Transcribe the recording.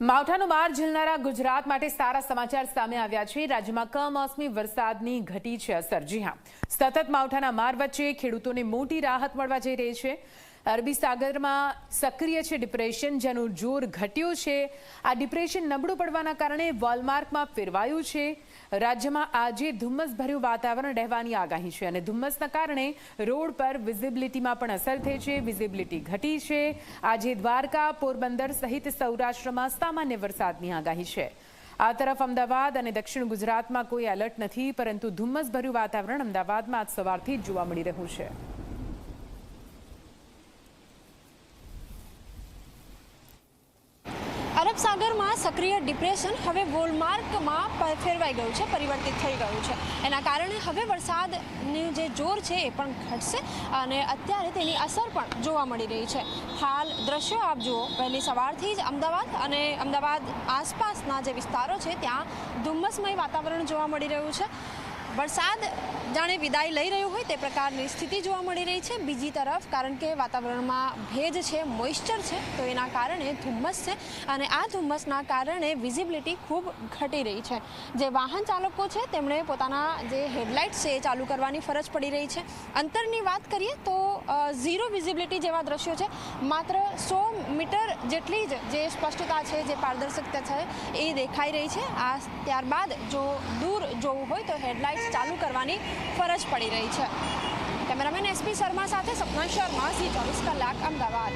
માવઠાનો માર ઝીલનારા ગુજરાત માટે સારા સમાચાર સામે આવ્યા છે. રાજ્યમાં કમોસમી વરસાદની ઘટી છે અસર. જી હા. સતત માવઠાના માર વચ્ચે ખેડૂતોને મોટી રાહત મળવા જઈ રહી છે. અરબી સાગરમાં સક્રિય છે ડિપ્રેશન, જેનું જોર ઘટ્યું છે. આ ડિપ્રેશન નબળું પડવાના કારણે વોલમાર્કમાં ફેરવાયું છે. રાજ્યમાં આજે ધુમ્મસભર્યું વાતાવરણ રહેવાની આગાહી છે અને ધુમ્મસના કારણે રોડ પર વિઝિબિલિટીમાં પણ અસર થઈ છે, વિઝિબિલિટી ઘટી છે. આજે દ્વારકા, પોરબંદર સહિત સૌરાષ્ટ્રમાં સામાન્ય વરસાદની આગાહી છે. આ તરફ અમદાવાદ અને દક્ષિણ ગુજરાતમાં કોઈ એલર્ટ નથી, પરંતુ ધુમ્મસભર્યું વાતાવરણ અમદાવાદમાં આજ સવારથી જ જોવા મળી રહ્યું છે. સાગરમાં સક્રિય ડિપ્રેશન હવે વોલમાર્કમાં ફેરવાઈ ગયું છે, પરિવર્તિત થઈ ગયું છે. એના કારણે હવે વરસાદનું જે જોર છે એ પણ ઘટશે અને અત્યારે તેની અસર પણ જોવા મળી રહી છે. હાલ દ્રશ્યો આપ જુઓ, વહેલી સવારથી જ અમદાવાદ અને અમદાવાદ આસપાસના જે વિસ્તારો છે, ત્યાં ધુમ્મસમય વાતાવરણ જોવા મળી રહ્યું છે. વરસાદ જાણે વિદાય લઈ રહ્યું હોય તે પ્રકારની સ્થિતિ જોવા મળી રહી છે. બીજી તરફ, કારણ કે વાતાવરણમાં ભેજ છે મોઇશ્ચર છે, તો એના કારણે ધુમ્મસ છે અને આ ધુમ્મસના કારણે વિઝિબિલિટી ખૂબ ઘટી રહી છે. જે વાહન ચાલકો છે, તેમણે પોતાના જે હેડલાઇટ્સ છે, એ ચાલુ કરવાની ફરજ પડી રહી છે. અંતરની વાત કરીએ તો ઝીરો વિઝિબિલિટી જેવા દ્રશ્યો છે. માત્ર સો મીટર જેટલી જ જે સ્પષ્ટતા છે, જે પારદર્શકતા છે, એ દેખાઈ રહી છે. આ ત્યારબાદ જો દૂર જોવું હોય તો હેડલાઇટ્સ ચાલુ કરવાની ફરજ પડી રહી છે. કેમેરામેન એસપી શર્મા સાથે સપના શર્મા, સી ચોવીસ કલાક, અમદાવાદ.